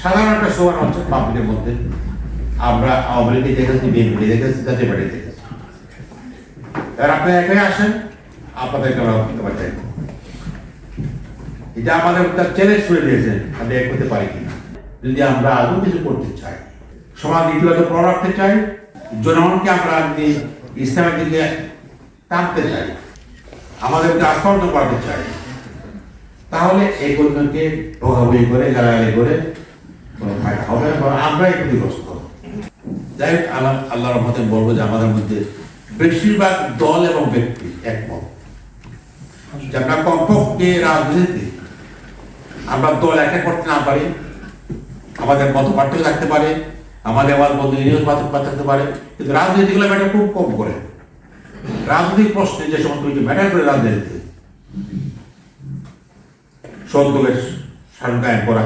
সাধারণ একটা সোয়ার হচ্ছে পাবলিকের মধ্যে। আমরা আওয়ামী লীগে দেখেছি, বিএনপি দেখেছি, জাতীয় পার্টি দেখেছি। এবার আপনি একাই আসেন, আপনাদেরকে আমরা করতে পারছেন এটা আমাদের একটা চ্যালেঞ্জ করে দিয়েছেন আমি এক করতে পারি কিনা। যদি আমরা আদৌ কিছু করতে চাই, সমাজ ইতিবাচক প্রভাব রাখতে চাই, জনগণকে আমরা যদি ইসলামের দিকে টানতে চাই, আমাদেরকে আস্থার্থ করাতে চাই, তাহলে এই কন্যাকে ভোগাভুগি করে গালাগালি করে কোনো ফায়দা হবে যাই হোক, আল্লাহ আল্লাহ রহমতে বলব যে আমাদের মধ্যে বেশিরভাগ দল এবং ব্যক্তি একমত। যে আমরা কমপক্ষে রাজনীতিতে আমরা দল একা করতে না পারি, আমাদের মত পার্থক্য থাকতে পারে, আমাদের আবার বন্ধু নিয়োগ থাকতে পারে, কিন্তু রাজনীতিগুলো ম্যাটার খুব কম করে। রাজনৈতিক প্রশ্নে যে সমস্ত কিছু ম্যাটার করে রাজনীতিতে সন্তোলের শাসন কায়েম করা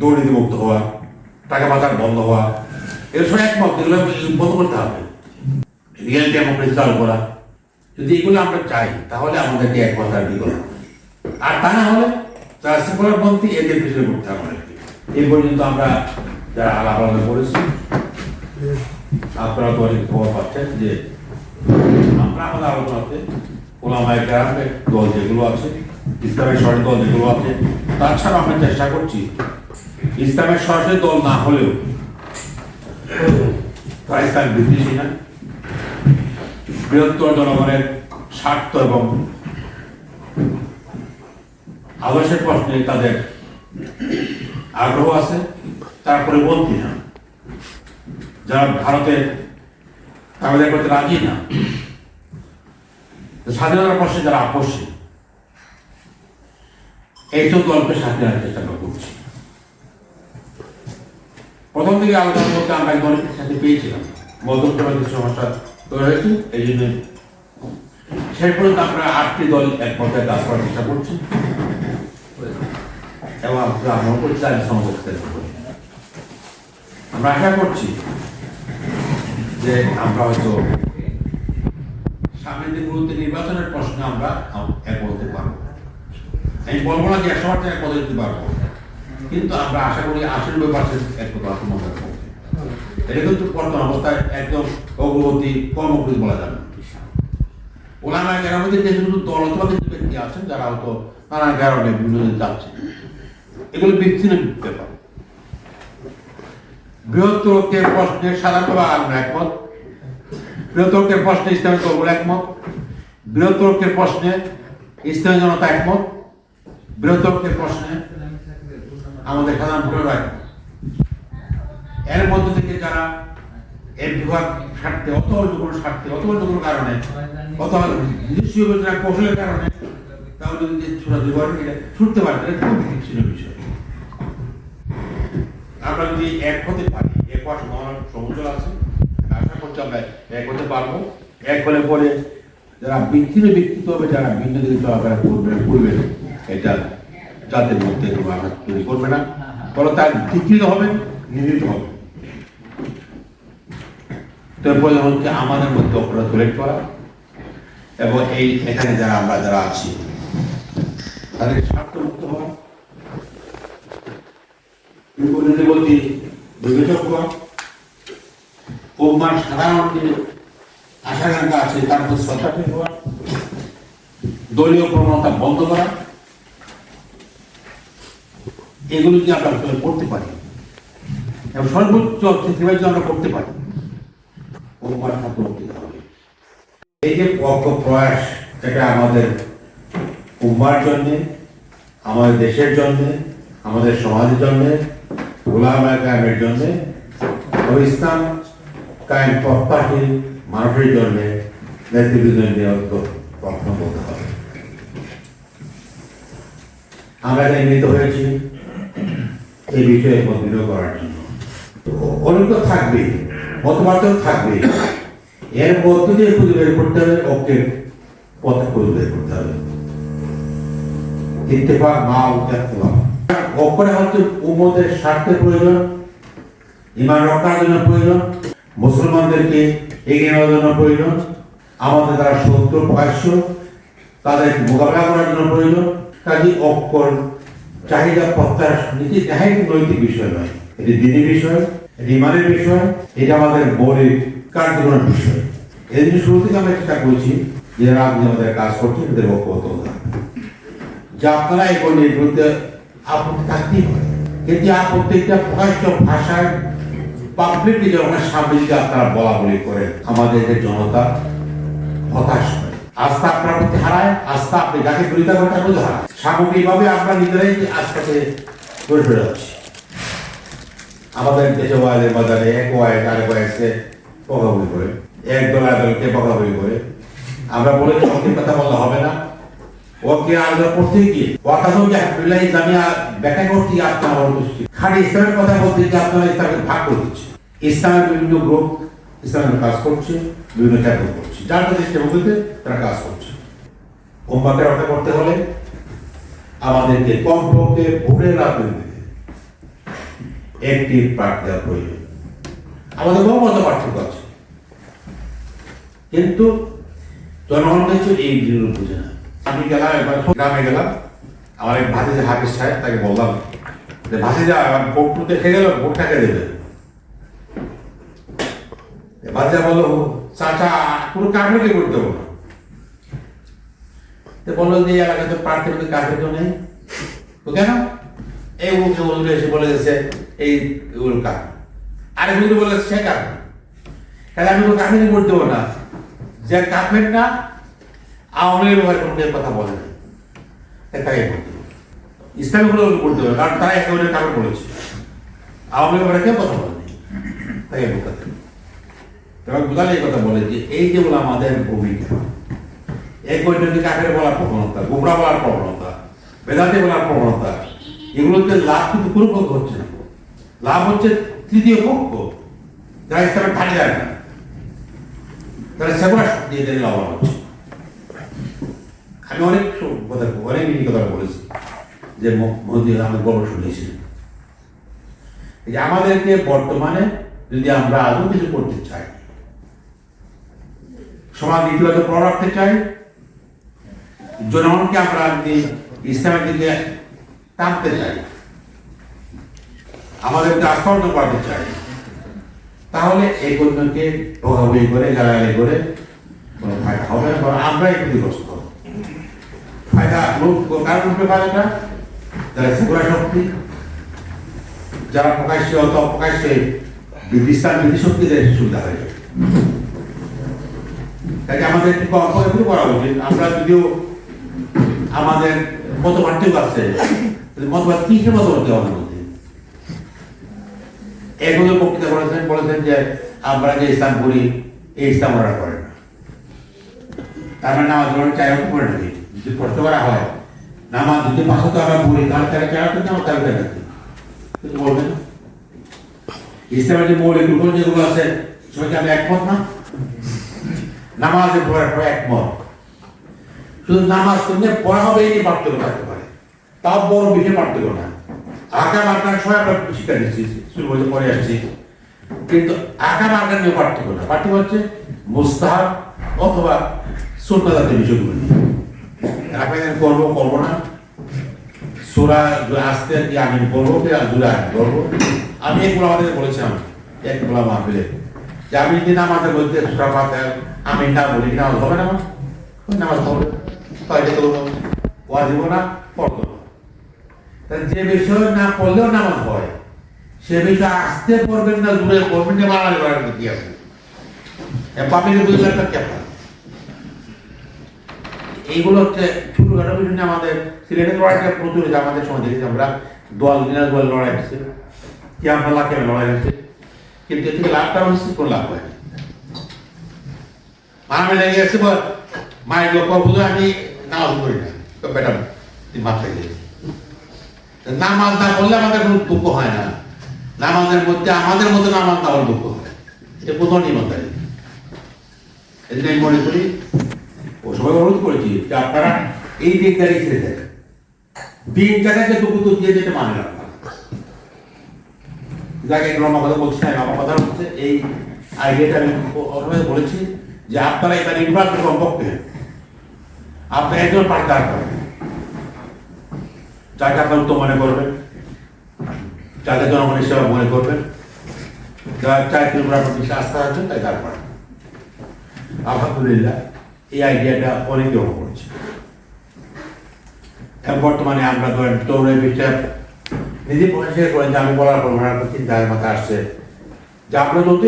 দুর্নীতিমুক্ত হওয়া, টাকা পাচার বন্ধ হওয়া এসব একমত, এগুলো বন্ধ করতে হবে রিয়েল ডেমোক্রেসি চালু করা, যদি এগুলো আমরা চাই, তাহলে আমাদেরকে এক কথার বিকল্প আর তা না হলে যারা সেকুলার পন্থী এদের পিছনে করতে হবে। এই পর্যন্ত আমরা যারা আলাপ আলোচনা করেছি, আপনারা তো অনেক খবর পাচ্ছেন যে আমরা আমাদের আলোচনাতে ওলামায় গ্রামের দল যেগুলো আছে, ইসলামের সরকারি দল যেগুলো আছে তাছাড়া আমরা চেষ্টা করছি ইসলামের সরাসরি দল না হলেও। ইসলাম বিদ্বেষী না। বৃহত্তর জনগণের স্বার্থ এবং আদর্শের প্রশ্নে তাদের আগ্রহ আছে তারপরে বলতি না। যারা ভারতে তাদের করতে রাজি না। স্বাধীনতার প্রশ্নে যারা আপসী এইসব দলকে সাথে রাখার চেষ্টা করছি। প্রথম থেকে আলোচনা করতে আমরা এক দলের সাথে পেয়েছিলাম কিছু সমস্যা তৈরি হয়েছে, এই জন্য শেষ পর্যন্ত আমরা আটটি দল এক পর্যায়ে কাজ করার চেষ্টা করছি এবং আমরা আমরা করছি আজ সমাবেশ আমরা আশা করছি যে আমরা হয়তো সামনের দিনগুলোতে নির্বাচনের প্রশ্নে আমরা এক বলতে পারব। আমি বলব না যে একশো পার্সেন্ট এক দিতে পারব। কিন্তু আমরা আশা করি আশানব্বই পার্সেন্ট এক আত্মমত এটা কিন্তু বর্তমান অবস্থায় একদম অগ্রগতি কর্মগ্রতি বলা যাবে যে শুধু ব্যক্তি আছেন, যারা হয়তো নানা কারণে বিভিন্ন যাচ্ছে, এগুলো বিচ্ছিন্ন ব্যাপার। বৃহত্তরকের প্রশ্নে সাধারণভাবে একমত বৃহত্তরকের প্রশ্নে ইসলামী একমত। বৃহত্তরকের প্রশ্নে ইসলামী জনতা একমত। বৃহত্তরকের প্রশ্নে আমাদের সাধারণ ভোটাররা এর মধ্য থেকে যারা এর বিভাগ স্বার্থে, অথবা অন্য কোনো স্বার্থে, অথবা অন্য কোনো কারণে, অথবা নিজস্ব যোজনা কৌশলের কারণে, তাহলে যদি ছোটা দুবার ছুটতে পারে, তাহলে খুব বিচ্ছিন্ন বিষয়। আমরা যদি এক হতে পারি, এক পাশ মহান সমুদ্র আছে, আশা করছি আমরা এক হতে পারব। এক হলে পরে যারা বিচ্ছিন্ন ব্যক্তিত্ব হবে, যারা ভিন্ন দিকে চলাফেরা করবে করবে, এটা যাদের মধ্যে কোনো আঘাত তৈরি করবে না। বরং তার বিকৃত হবে, নির্মিত হবে। তারপরে হচ্ছে আমাদের মধ্যে অপরাধ তৈরি করা। এবং এই এখানে যারা আমরা যারা আছি, তাদের স্বার্থমুক্ত হওয়া। বিপরীতে বলতে বিবেচক হওয়া। উম্মার সাধারণ যে আশাকাঙ্ক্ষা আছে, তার প্রতি শ্রদ্ধাশীল হওয়া। দলীয় প্রবণতা বন্ধ করা। এগুলো যদি আমরা করতে পারি, এবং সর্বোচ্চ কৃতিবাদ যদি আমরা করতে পারি ছাত্র হবে। এই যে পক্ষ প্রয়াস এটা আমাদের উম্মার জন্যে, আমাদের দেশের জন্যে, আমাদের সমাজের জন্যে গোলামায় কায়েমের জন্যে ও ইসলাম কায়েম প্রত্যাশী মানুষের জন্যে নেতৃবৃন্দের নিয়ত প্রশ্ন করতে হবে। আমরা মিলিত হয়েছি। এই বিষয়ে করার জন্য। অনেক মতপার্থক্য থাকবেই এর মধ্য দিয়ে খুঁজে বের করতে হবে খুঁজে বের করতে হবে। ইত্তেফাক মা উম্মতের স্বার্থের প্রয়োজন ইমান রক্ষার জন্য প্রয়োজন, মুসলমানদেরকে এগিয়ে নেওয়ার জন্য প্রয়োজন, আমাদের দ্বারা শত্রু প্রকাশ্য তাদের মোকাবেলা করার জন্য প্রয়োজন কাজে অক্ষর চাহিদা প্রত্যাশা নীতি দেখাই নৈতিক বিষয় নয়। এটি দিনী বিষয়, এটি ইমানের বিষয়, এটা আমাদের মৌলিক কার্যক্রমের বিষয়। এই জন্য শুরু থেকে আমরা চেষ্টা করছি যে আপনি আমাদের কাজ করছেন এদের হতে যে আপনারা এই কর্মীর বিরুদ্ধে আপত্তি থাকতেই পারে কিন্তু আর প্রত্যেকটা প্রকাশ্য ভাষায় পাবলিকলি যখন সামনে আপনারা বলা বলি করেন, আমাদের যে জনতা হতাশ হয়। আস্থা আপনার প্রতি হারায়, আস্থা আপনি যাকে বিরোধিতা করেন তার হারায়। সামগ্রিকভাবে আমরা নিজেরাই আস্থাকে করে ফেলে যাচ্ছি আমাদের দেশে ওয়াইলের বাজারে এক ওয়াইল আরেক ওয়াইলকে বকাবকি করে, এক দল আরেক দলকে বকাবকি করে। আমরা বলেছি ওকে কথা বললে হবে না। ওকে আলাদা করতে গিয়ে ব্যাখ্যা করতে আপনার অনুষ্ঠিত খালি ইসলামের কথা বলতে গিয়ে আপনারা ভাগ করে দিচ্ছে ইসলামের বিভিন্ন গ্রুপ ইসলামের কাজ করছে, বিভিন্ন চ্যাপেল করছে। যার যাদের চ্যাপেলগুলিতে তারা কাজ করছে। উম্মাকে রক্ষা করতে হলে আমাদেরকে কমপক্ষে ভোটের রাজনীতিতে একটি প্রার্থী প্রয়োজন। আমাদের বহু মতো পার্থক্য আছে। কিন্তু জনগণ কিন্তু এই জিনিস বুঝে না। আমি গেলাম একবার গ্রামে গেলাম। আমার এক ভাতিজা হাফিজ সাহেব, তাকে বললাম যে, ভাতিজা, আমার ভোট দেখে গেল, ভোট কাকে দেবে? ভাতিজা বলল, চাচা, কোনো কামড়ে করে দেবো না? তো বলল যে তো মধ্যে কাজের তো নেই। কেন? এই বলে গেছে এই ওর কাজ আরে বলে সে কাজ তাহলে আমি তো কামিনী ভোট দেবো না। যে কাফের না, আওয়ামী লীগের ব্যাপারে কোনো কথা বলে না। তাকে ভোট দেবো দেবো কারণ তারা একেবারে কাফের বলেছে। আওয়ামী লীগের ব্যাপারে কথা বলেনি তাকে ভোট এই কথা বলে যে, এই যে বলে আমাদের ভূমিকা। বৈঠকে কাকের বলার প্রবণতা? গোবরা বলার প্রবণতা? বেদান্তে বলার প্রবণতা? এগুলোতে লাভ কিন্তু কোনো পক্ষ হচ্ছে না। লাভ হচ্ছে তৃতীয় পক্ষ। যারা যায় না। তারা সেগুলা দিয়ে লাভবান হচ্ছে। আমি অনেক কথা অনেক কথা বলেছি যে মোদি আমি গল্প শুনেছি যে আমাদেরকে বর্তমানে যদি আমরা আদৌ কিছু করতে চাই, সমাজ ইতিবাচক প্রভাব রাখতে চাই জনগণকে আমরা যদি ইসলামের দিকে টানতে চাই, আমাদেরকে আস্থার্জন করতে চাই, তাহলে এই কন্যাকে ভোগাভুগি করে, গালাগালি করে কোনো ফায়দা হবে না, বরং আমরাই ক্ষতিগ্রস্ত। ফায়দা লোক কারণ উঠবে ফায়দাটা যারা সেকুলার শক্তি, যারা প্রকাশ্যে অত অপ্রকাশ্যে ইসলাম বিধি শক্তিদের সুবিধা হয়ে যাবে তাই আমাদের একটু করে একটু করা উচিত আমরা যদিও আমাদের মত পার্থক্য আছে। কিন্তু মতবাদ কিসের মতবাদ আমাদের মধ্যে এগুলো বক্তৃতা করেছেন, বলেছেন যে আমরা যে ইসলাম করি, এই ইসলাম ওরা করে না। তার মানে নামাজ পড়ার চাই করে নাকি? যদি প্রশ্ন করা হয়, নামাজ যদি পাঁচশো তো আমরা পড়ি, তাহলে তারা চাই রকম নামাজ তাহলে নাকি কিছু বলবেন না? ইসলামের যে মৌলিক রূপ যেগুলো আছে, সবাইকে আমি একমত না? নামাজে পড়ার পর একমত। শুধু নামাজ কিন্তু পড়া হবে এই পার্থক্য থাকতে পারে? তাও বড় বিষয় পার্থক্য না। আঁকা মার্কার সবাই আমরা শিক্ষা শুরু বলতে পরে আসছি। কিন্তু আঁকা মার্কার নিয়ে পার্থক্য না। পার্থক্য হচ্ছে মুস্তাহাব অথবা সুন্নাতের বিষয়গুলো নিয়ে। করব করব না। সুরা আসতে কি আমি বলব কি আমি বলব আমি এগুলো আমাদের বলেছিলাম, এক বলা মাহফিলে যে আমি যদি নামাজের মধ্যে সুরা পাতে আমি না বলি নামাজ হবে না? আমার? নামাজ হবে। যে বিষয় না পড়লেও নামাজ হয় সে বিষয় আসতে পড়বেন না, দূরে পড়বেন না বাঙালি করার কি আছে? পাপিকে বুঝলে একটা কেমন? এইগুলো হচ্ছে ছোটখাটো বিষয় আমাদের সিলেটের লড়াইটা প্রচুর হয়েছে, আমাদের সময় দেখেছি আমরা। দল দিনা দল লড়াই হচ্ছে। কি আমরা লাখে লড়াই হচ্ছে। কিন্তু এর থেকে লাভটা হচ্ছে কোন লাভ হয় মামে লেগে গেছে মায়ের লোক বুঝে আমি নামাজ পড়ি না। তো তুই মাথায় গিয়েছি নামাজ না পড়লে আমাদের কোনো দুঃখ হয় না। নামাজের মধ্যে আমাদের মতো নামাজ না হলে দুঃখ হয় এটা কোথাও নিয়মতারি এই জন্য আমি মনে করি, ও সবাই অনুরোধ করেছি যে আপনারা এই দিকটারই ছেড়ে দেন দিনটাকে যে টুকু তো দিয়ে যেতে মানে না। যাকে আমার কথা বলছি না, আমার কথা হচ্ছে এই আইডিয়াটা আমি বলেছি যে আপনারা এটা নির্বাচন কমপক্ষে আপনি একজন দাঁড় করেন যাকে আপনার উত্তম মনে করবেন, যাকে জনগণের সেবা মনে করবেন আপনার তাই আলহামদুলিল্লাহ, এই করছে। বর্তমানে আমরা আমি বলার পর চিন্তার আসছে যে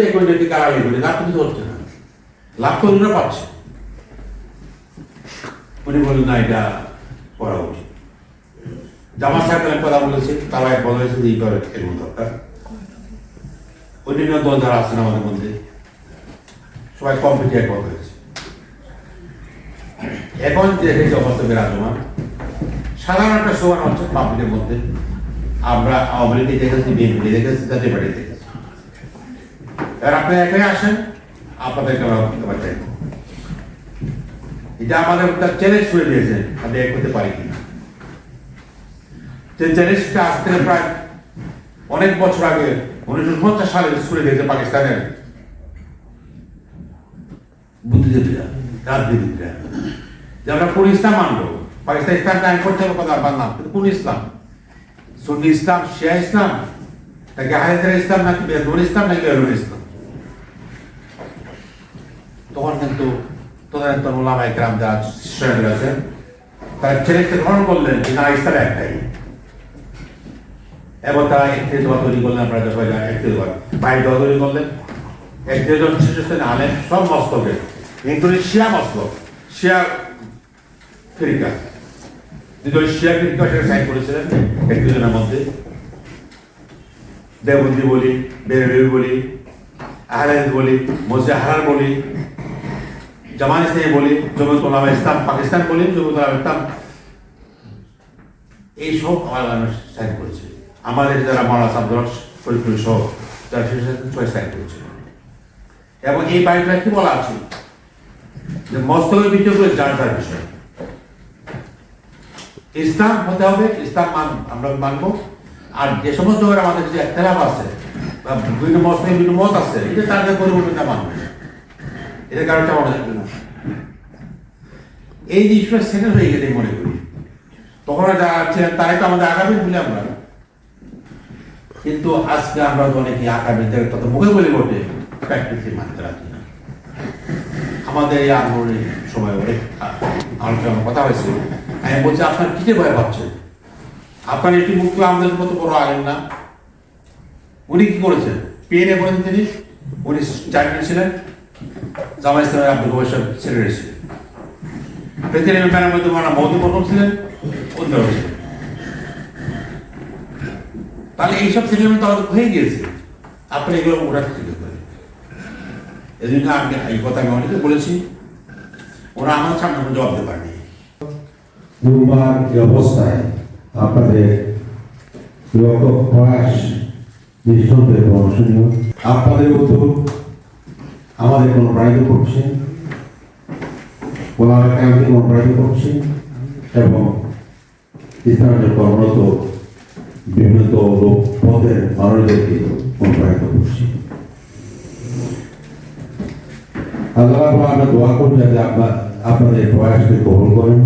একই যদি কারালি করি, লাভ হচ্ছে না। লাভ তো পাচ্ছে। উনি বললেন, না, এটা করা উচিত। জামা সাহেবের কথা বলেছে, তারা এক বলা হয়েছে যে এই করে এরকম দরকার। অন্যান্য দল যারা আছেন আমাদের মধ্যে, সবাই কম্পিটি একমত হয়েছে। এখন যে অবস্থা বিরাজমান, সাধারণ একটা সোয়ান হচ্ছে পাবলিকের মধ্যে। আমরা আওয়ামী লীগে দেখেছি, বিএনপি দেখেছি, জাতীয় পার্টি দেখেছি। এবার আপনি একাই আসেন, আপনাদেরকে আমরা এবার চাইব এটা আমাদের একটা চ্যালেঞ্জ করে দিয়েছেন আমি এক করতে পারি কিনা। যে চ্যালেঞ্জটা থেকে প্রায় অনেক বছর আগে উনিশশো পঞ্চাশ সালে শুরু দিয়েছে পাকিস্তানের বুদ্ধিজীবীরা, রাজনীতিবিদরা। যে আমরা কোন ইসলাম মানবো? পাকিস্তান ইসলাম টাইম করতে হবে কথা, মানলাম। কিন্তু কোন ইসলাম? সুন্নি ইসলাম, শিয়া ইসলাম, নাকি হায়দার ইসলাম, নাকি বেদুল ইসলাম, নাকি ইসলাম? তখন কিন্তু তদানীন্তন ওলামা একরাম যা শিষ্যরা আছেন তারা ছেলেকে গ্রহণ করলেন যে না ইসলাম একটাই। এবং তারা একত্রিশ দফা তৈরি করলেন, আপনারা যখন একত্রিশ দফা বাইশ দফা তৈরি করলেন। একত্রিশ জন আলেন সব মস্তকে, ইনক্লুডিং শিয়া শিয়া ফিরিকা। শিয়া ফিরিকা, সেটা সাইন করেছিলেন একত্রিশ জনের মধ্যে। দেবন্দি বলি বেরবি বলি, আহলেদ বলি মোজাহার বলি জামান ইসলামী বলি জমিয়ত উলামা ইসলাম, পাকিস্তান বলি জমিয়ত উলামা ইসলাম। এই সব আমার সাইন করেছে। আমাদের যারা মারা সাবদর ফরিদপুর সহ যারা ছয় সাইন করেছে। এবং এই বাড়িটা কি বলা আছে? যে মস্তকের করে যার যার বিষয়। ইসলাম হতে হবে, ইসলাম মান, আমরা মানবো। আর যে সমস্ত আমাদের যে একতলাপ আছে, বা বিভিন্ন মস্তকে বিভিন্ন মত আছে, এটা তাদের পরিবর্তনটা মানবে। এটা কারও চাওয়া থাকবে না। এই জিনিসটা সেটেল হয়ে গেলে মনে করি তখন যারা ছিলেন তারাই তো আমাদের আগামী বলে আমরা। কিন্তু আজকে আমরা তো অনেকে আগামীদের তত মুখে বলে বটে। প্র্যাকটিসে মানতে রাখি না। আমাদের এই আন্দোলনের সময় অনেক আলোচনা কথা হয়েছে। আমি বলছি, আপনার কিসে ভয় পাচ্ছেন আপনার একটি মুক্ত আমাদের মতো বড় আলেন না। উনি কি করেছেন? পিএনএ করেছেন তিনি? উনি চাকরি ছিলেন জামা আব্দুল বৈশাখ সেক্রেটারি ছিলেন প্রেসিডেন্ট ম্যানের মধ্যে মানা মৌদি প্রথম ছিলেন তাহলে এইসব সেটেলমেন্ট তো আমাদের হয়ে গিয়েছে। আপনি এগুলো ওঠাতে থেকে করে এই আমি এই কথা আমি অনেকে বলেছি, ওরা আমার সামনে কোনো জবাব দিতে পারেনি। অবস্থায় আপনাদের প্রয়াস নিঃসন্দেহে আপনাদের উদ্যোগ? আমাদের অনুপ্রাণিত করছে ওনারা ক্যাম্পকে অনুপ্রাণিত করছে এবং ইসলামের কর্মরত বিভিন্ন লোক পদের মানুষদেরকে অনুপ্রাণিত করছে আল্লাহ আমরা দোয়া করি যাতে আপনার আপনাদের প্রয়াসকে কবল করেন।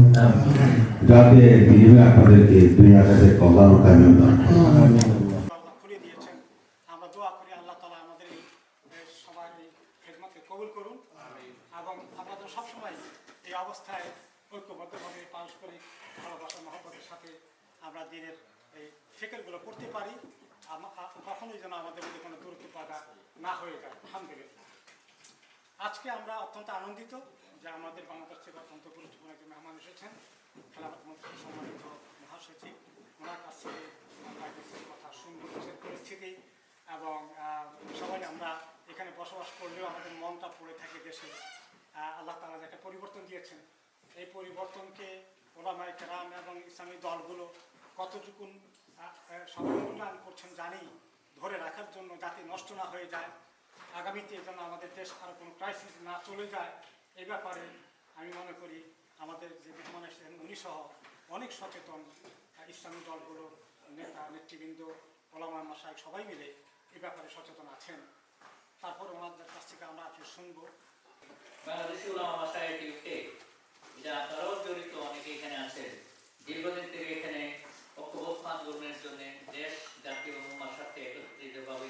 যাতে বিনিময়ে আপনাদেরকে দুনিয়া কাছে কল্যাণ ও কামিয়াব দান করেন। আল্লাহ খুলে দিয়েছেন আমরা দোয়া করি আল্লাহ তালা আমাদের এই এই সবার এই খেদমতকে কবুল করুন এবং আমরা তো সবসময় এই অবস্থায় ঐক্যবদ্ধভাবে পারস্পরিক ভালোবাসা মহব্বতের সাথে আমরা দিনের এই ফিকেরগুলো করতে পারি আম- আ- কখনোই যেন আমাদের মধ্যে কোনো দূরত্ব পাকা না হয়ে যায় আলহামদুলিল্লাহ আজকে আমরা অত্যন্ত আনন্দিত যে আমাদের বাংলাদেশ থেকে অত্যন্ত গুরুত্বপূর্ণ একজন মেহমান এসেছেন। খেলাফত মন্ত্রী সম্মানিত মহাসচিব। ওনার কাছ কথা শুনব দেশের পরিস্থিতি এবং সবাই আমরা এখানে বসবাস করলেও আমাদের মনটা পড়ে থাকে দেশে। আল্লাহ তালা একটা পরিবর্তন দিয়েছেন। এই পরিবর্তনকে ওলামাই কেরাম এবং ইসলামী দলগুলো কতটুকু সবাই করছেন জানি ধরে রাখার জন্য যাতে নষ্ট না হয়ে যায়। আগামীতে যেন আমাদের দেশ আরও কোনো ক্রাইসিস না চলে যায় এই ব্যাপারে আমি মনে করি আমাদের যে বিদ্যমান এসেছেন উনি সহ অনেক সচেতন ইসলামী দলগুলো, নেতা, নেতৃবৃন্দ ওলামা মাসায় সবাই মিলে এ ব্যাপারে সচেতন আছেন। তারপর ওনাদের কাছ থেকে আমরা আজকে শুনব। বাংলাদেশি উলামা মাসায়ের উঠে এটা আপনারাও জড়িত অনেকে এখানে আছেন দীর্ঘদিন থেকে এখানে ঐক্যবদ্ধ আন্দোলনের জন্য দেশ জাতি এবং সাথে একত্রিতভাবে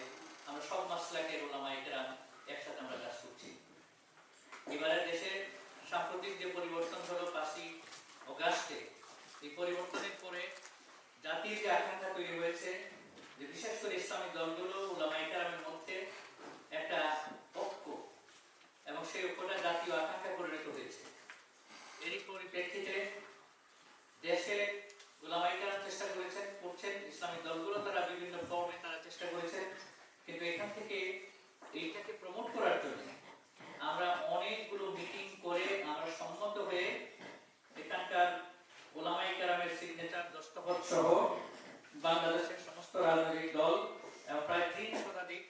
আমরা সব মাসলাকে ওলামা একরাম একসাথে আমরা কাজ করছি। এবারে দেশে সাম্প্রতিক যে পরিবর্তন হলো পাঁচই অগাস্টে, এই পরিবর্তনের পরে জাতির যে আকাঙ্ক্ষা তৈরি হয়েছে, যে বিশেষ করে ইসলামী দলগুলো ওলামা একরামের মধ্যে একটা ঐক্য এবং সেই ঐক্যটা জাতীয় আকাঙ্ক্ষা পরিণত হয়েছে এরই পরিপ্রেক্ষিতে দেশে গোলামাই করার চেষ্টা করেছেন করছেন ইসলামী দলগুলো তারা বিভিন্ন ফর্মে তারা চেষ্টা করেছেন কিন্তু এখান থেকে এইটাকে প্রমোট করার জন্য আমরা অনেকগুলো মিটিং করে আমরা সম্মত হয়ে এখানকার গোলামাই কারামের সিগনেচার দস্তখত সহ বাংলাদেশের সমস্ত রাজনৈতিক দল এবং প্রায় তিন শতাধিক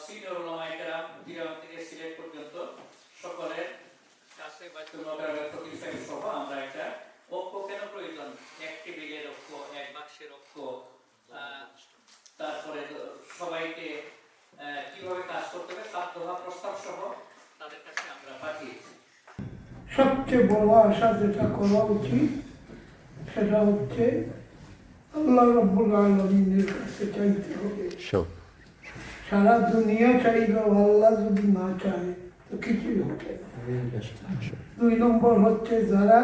সিনিয়র ওলামাই কারাম জিরাম থেকে সিলেট পর্যন্ত সকলের কাছে বাইতুল মোকাররমের ফকির সাহেব সহ আমরা একটা ঐক্য কেন প্রয়োজন এক টেবিলের ঐক্য এক বাক্সের ঐক্য আহ, তারপরে তো সবাইকে আহ, কীভাবে কাজ করতে হবে সাত দফা প্রস্তাব সহ তাদের কাছে আমরা পাঠিয়েছি। সবচেয়ে বড় আশা যেটা করা উচিত সেটা হচ্ছে আল্লাহ রব্বুল আলমিনের কাছে চাইতে হবে। সারা দুনিয়া চাইলেও আল্লাহ যদি না চায় তো কিছুই হবে দুই নম্বর হচ্ছে যারা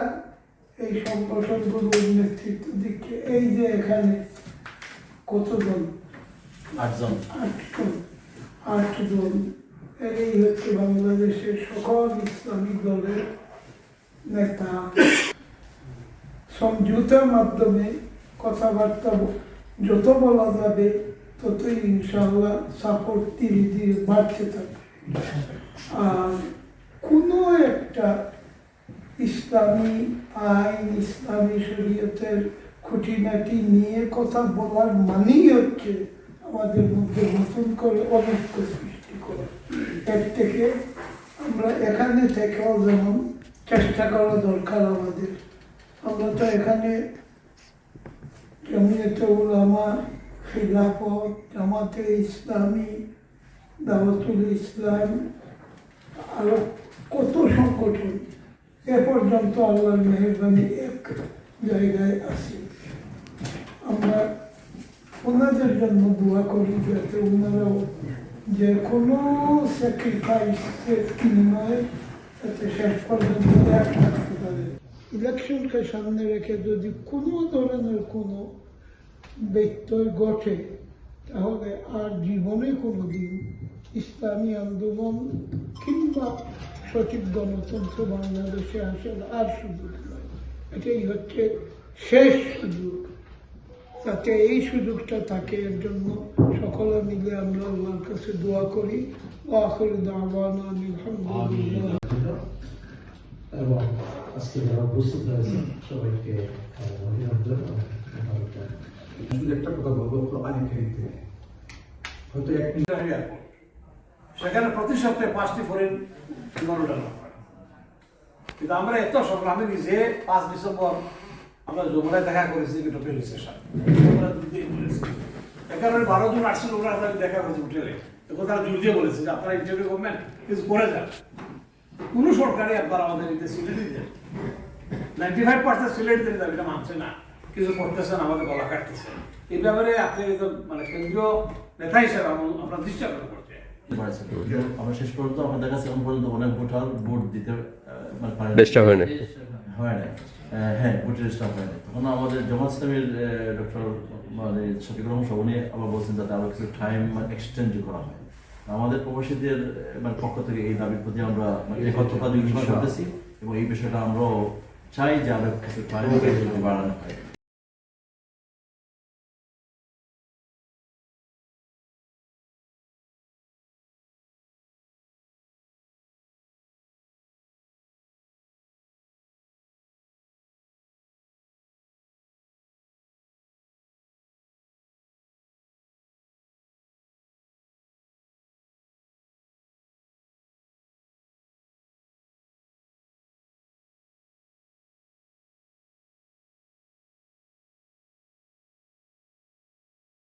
এই সংগঠনগুলোর নেতৃত্ব দিচ্ছে এই যে এখানে কতজন? আটজন। আটজন। আটজন এই হচ্ছে বাংলাদেশের সকল ইসলামিক দলের নেতা। সমঝোতার মাধ্যমে কথাবার্তা যত বলা যাবে, ততই ইনশাআল্লাহ সাপোর্ট ধীরে ধীরে বাড়তে থাকবে। আর কোনো একটা ইসলামী আইন, ইসলামী শরীয়তের খুঁটিনাটি নিয়ে কথা বলার মানেই হচ্ছে আমাদের মধ্যে নতুন করে অনৈক্য সৃষ্টি করে। এর থেকে আমরা এখানে থেকেও যেমন চেষ্টা করা দরকার আমাদের, আমরা তো এখানে জমিয়তে উলামা, খিলাফত, জামাতে ইসলামী, দাওয়াতুল ইসলাম, আরও কত সংগঠন এ পর্যন্ত আল্লাহর মেহরবানি এক জায়গায় আছি। আমরা ওনাদের জন্য দোয়া করি যাতে ওনারাও যে কোনো স্যাক্রিফাইসের বিনিময়ে যাতে পারে ইলেকশনকে সামনে রেখে যদি কোনো ধরনের কোনো ব্যত্যয় ঘটে, তাহলে আর জীবনে কোনো দিন ইসলামী আন্দোলন কিংবা সঠিক গণতন্ত্র বাংলাদেশে আসার আর সুযোগ নয় এটাই হচ্ছে শেষ সুযোগ যাতে এই সুযোগটা থাকে এর জন্য সকলে মিলে আমরা আল্লাহর কাছে দোয়া করি। আখির দাওয়ানা আলহামদুলিল্লাহ। এবং আজকে যারা উপস্থিত হয়েছেন সবাইকে অভিনন্দন শুধু একটা কথা বলব কোরআনে হয়তো এক সেখানে প্রতি সপ্তাহে পাঁচটি ফরেন বিমান উড়ানো কিন্তু আমরা এত আমি নিজে পাঁচ ডিসেম্বর আমরা যমুনায় দেখা করেছি কিন্তু রেল স্টেশন বারো জন আসছিল ওরা আমরা দেখা করেছি হোটেলে। তখন তারা জোর দিয়ে বলেছে যে আপনারা ইন্টারভিউ গভর্নমেন্ট কিছু করে যান। কোনো সরকারি একবার আমাদের এতে সিলেটি দেন নাইনটি ফাইভ পার্সেন্ট সিলেট দিলে দাবিটা মানছে না। কিছু করতেছেন আমাদের গলা কাটতেছেন এই ব্যাপারে আপনি মানে কেন্দ্রীয় নেতা হিসেবে আপনার দৃষ্টি আকর্ষণ করতে বাড়ছে। আমরা শেষ পর্যন্ত আমাদের কাছে এখন পর্যন্ত অনেক ভোটার ভোট দিতে মানে হয় না হয় না আহ, হ্যাঁ ভোটের স্টাফ হয় তখন আমাদের জামাত ইসলামের ডক্টর মানে শফিকুর রহমান সবনি আবার বলছেন যাতে আরও কিছু টাইম এক্সটেন্ড করা হয়। আমাদের প্রবাসীদের মানে পক্ষ থেকে এই দাবির প্রতি আমরা মানে একত্রতা নির্ভর করতেছি এবং এই বিষয়টা আমরাও চাই যে আরও কিছু টাইম বাড়ানো হয়।